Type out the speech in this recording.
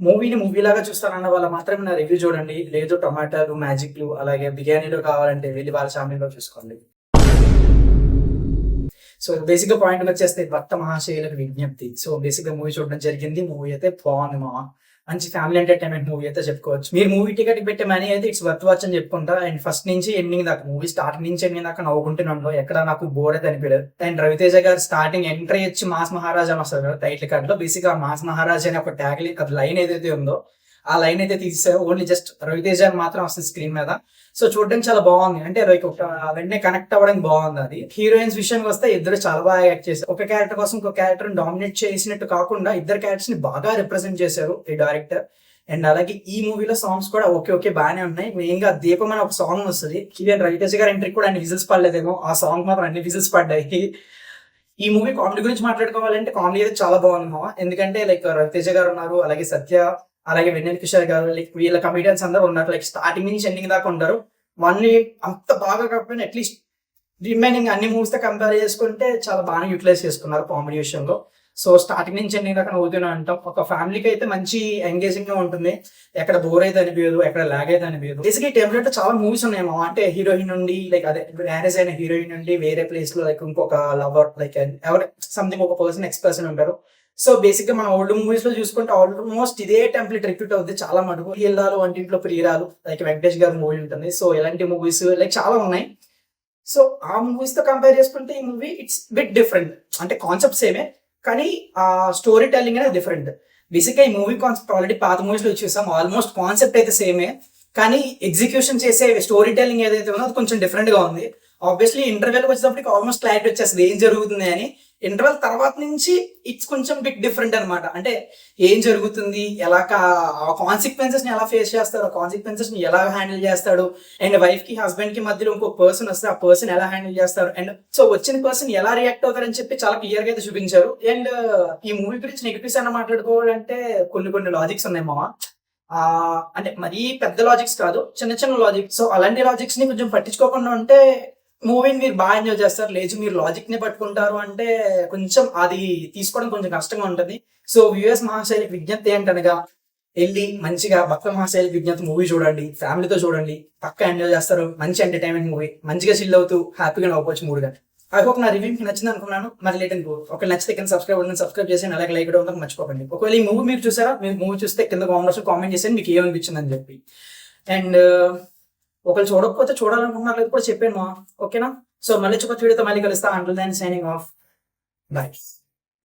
మూవీని మూవీ లాగా చూస్తారన్న వాళ్ళ మాత్రమే నా రివ్యూ చూడండి. లేదు టమాటాలు మ్యాజిక్లు అలాగే బిర్యానీలో కావాలంటే వెళ్ళి వాళ్ళ ఫ్యామిలీలో చూసుకోండి. సో బేసిక్గా పాయింట్ వచ్చేస్తే భక్త మహాశైలకు విజ్ఞప్తి. సో బేసిక్గా మూవీ చూడడం జరిగింది. మూవీ అయితే బాగుంది మా. మంచి ఫ్యామిలీ ఎంటర్టైన్మెంట్ మూవీ అయితే చెప్పుకోవచ్చు. మీరు మూవీ టికెట్ పెట్టే మనీ అయితే ఇట్స్ వర్త్ వాచ్ అని చెప్పుకుంటా. అండ్ ఫస్ట్ నుంచి ఎండింగ్ దాకా మూవీ స్టార్టింగ్ నుంచి ఎండింగ్ దాకా నవ్వుకుంటున్నాను ఎక్కడ నాకు బోర్ అయితే అనిపించలేదు. అండ్ రవితేజ గారు స్టార్టింగ్ ఎంట్రీ ఇచ్చి మాస్ మహారాజా అని వస్తారు కదా టైటిల్ కార్డ్లో. బేసిక్గా మాస్ మహారాజా అనే ఒక ట్యాగ్ లైన్ ఏదైతే ఉందో ఆ లైన్ అయితే తీసేసారు. ఓన్లీ జస్ట్ రవితేజ అని మాత్రం వస్తుంది స్క్రీన్ మీద. సో చూడడానికి చాలా బాగుంది. అంటే లైక్ ఒక వెంటనే కనెక్ట్ అవ్వడానికి బాగుంది అది. హీరోయిన్స్ విషయానికి వస్తే ఇద్దరు చాలా బాగా యాక్ట్ చేశారు. ఒక క్యారెక్టర్ కోసం ఒక క్యారెక్టర్ డామినేట్ చేసినట్టు కాకుండా ఇద్దరు క్యారెక్టర్స్ని బాగా రిప్రజెంట్ చేశారు ఈ డైరెక్టర్. అండ్ అలాగే ఈ మూవీలో సాంగ్స్ కూడా ఓకే ఓకే బాగానే ఉన్నాయి. మెయిన్గా దీపం అనే ఒక సాంగ్ వస్తుంది. ఈవెన్ రవితేజ గారి ఎంట్రీ కూడా అన్ని విజిల్స్ పడలేదేమో. ఆ సాంగ్ మాత్రం అన్ని విజిల్స్ పడ్డాయి. ఈ మూవీ కామెడీ గురించి మాట్లాడుకోవాలంటే కామెడీ అయితే చాలా బాగుంది మా ఎందుకంటే లైక్ రవితేజ గారు ఉన్నారు అలాగే సత్య అలాగే వెన్నెల కిషోర్ గారు లైక్ వీళ్ళ కమిడియన్స్ అందరూ ఉన్నారు లైక్ స్టార్టింగ్ నుంచి ఎండింగ్ దాకా ఉంటారు వన్లీ అంత బాగా కాకపోయినా అట్లీస్ట్ రిమైనింగ్ అన్ని మూవీస్తో కంపేర్ చేసుకుంటే చాలా బాగా యూటిలైజ్ చేసుకున్నారు కామెడీ విషయంలో. సో స్టార్టింగ్ నుంచి ఎండింగ్ దాకా నవ్వుతూనే ఉంటాం ఒక ఫ్యామిలీకి అయితే మంచి ఎంగేజింగ్గా ఉంటుంది. ఎక్కడ బోర్ అయితే అనిపించదు ఎక్కడ లాగ్ అయితే అనిపించదు బేసిక్ టెంప్లెట్ చాలా మూవీస్ ఉన్నాయి అంటే హీరోయిన్ నుండి లైక్ అదే మ్యారేజ్ అయిన హీరోయిన్ నుండి వేరే ప్లేస్లో లైక్ ఇంకొక లవర్ లైక్ ఎవరు సంథింగ్ ఒక పర్సన్ ఎక్స్ పర్సన్ ఉంటారు. సో బేసిక్గా మన ఓల్డ్ మూవీస్లో చూసుకుంటే ఆల్మోస్ట్ ఇదే టెంప్లెట్ రిపీట్ అవుతుంది చాలా మటుకు. ఇల్లాలు వంటింట్లో ప్రియరాలు లైక్ వెంకటేష్ గారి మూవీ ఉంటుంది. సో ఎలాంటి మూవీస్ లైక్ చాలా ఉన్నాయి. సో ఆ మూవీస్తో కంపేర్ చేసుకుంటే ఈ మూవీ ఇట్స్ బిట్ డిఫరెంట్ అంటే కాన్సెప్ట్ సేమే కానీ ఆ స్టోరీ టెల్లింగ్ అనేది డిఫరెంట్ బేసిక్గా ఈ మూవీ కాన్సెప్ట్ ఆల్రెడీ పాత మూవీస్లో చూసాం. ఆల్మోస్ట్ కాన్సెప్ట్ అయితే సేమే కానీ ఎగ్జిక్యూషన్ చేసే స్టోరీ టెల్లింగ్ ఏదైతే ఉందో అది కొంచెం డిఫరెంట్గా ఉంది. ఆబ్వియస్లీ ఇంటర్వెల్ వచ్చేటప్పటికి ఆల్మోస్ట్ క్లారిటీ వచ్చేస్తుంది. ఏం జరుగుతుంది అని. ఇంటర్వెల్ తర్వాత నుంచి ఇట్స్ కొంచెం బిట్ డిఫరెంట్ అన్నమాట. అంటే ఏం జరుగుతుంది? ఎలా కాన్సిక్వెన్సెస్ని ఎలా ఫేస్ చేస్తాడు? ఆ కాన్సిక్వెన్సెస్ని ఎలా హ్యాండిల్ చేస్తాడు? అండ్ వైఫ్కి హస్బెండ్కి మధ్యలో ఇంకో పర్సన్ వస్తే ఆ పర్సన్ ఎలా హ్యాండిల్ చేస్తారు అండ్ సో వచ్చిన పర్సన్ ఎలా రియాక్ట్ అవుతారని చెప్పి చాలా క్లియర్గా అయితే చూపించారు. అండ్ uh, ఈ మూవీ గురించి నెగిటివ్స్ అన్న మాట్లాడుకోవాలంటే కొన్ని కొన్ని లాజిక్స్ ఉన్నాయి మామ అంటే మరీ పెద్ద లాజిక్స్ కాదు చిన్న చిన్న లాజిక్స్ సో అలాంటి లాజిక్స్ని కొంచెం పట్టించుకోకుండా ఉంటే మూవీని మీరు బాగా ఎంజాయ్ చేస్తారు లేదు మీరు లాజిక్ని పట్టుకుంటారు అంటే కొంచెం అది తీసుకోవడం కొంచెం కష్టంగా ఉంటుంది. సో వ్యూఎస్ మహాశైలికి విజ్ఞప్తి ఏంటనగా వెళ్ళి మంచిగా భక్త మహాశైలికి విజ్ఞప్తి మూవీ చూడండి ఫ్యామిలీతో చూడండి పక్క ఎంజాయ్ చేస్తారు మంచి ఎంటర్టైన్మెంట్ మూవీ మంచిగా చిల్ అవుతూ హ్యాపీగా నవ్వచ్చు మూడుగా ఐ హోప్ నా రివ్యూ మీకు నచ్చింది అనుకున్నాను. మరి లేట్ అనుకో ఒక నచ్చితే కింద సబ్స్క్రైబ్ ఉంటుంది సబ్స్క్రైబ్ చేసి అలాగే లైక్ ఇవ్వడం మర్చిపోకండి. ఒకవేళ ఈ మూవీ మీరు చూసారా మీరు మూవీ చూస్తే కింద కామెంట్స్ కామెంట్ చేసి మీకు ఏమనిపించింది అని చెప్పి అండ్ ఒకళ్ళు చూడకపోతే చూడాలనుకుంటున్నారు లేదు కూడా చెప్పాను మా. ఓకేనా? సో మళ్ళీ చూప వీడియోతో మళ్ళీ కలుస్తా. అంటుల్ దాన్ని సైనింగ్ ఆఫ్ బాయ్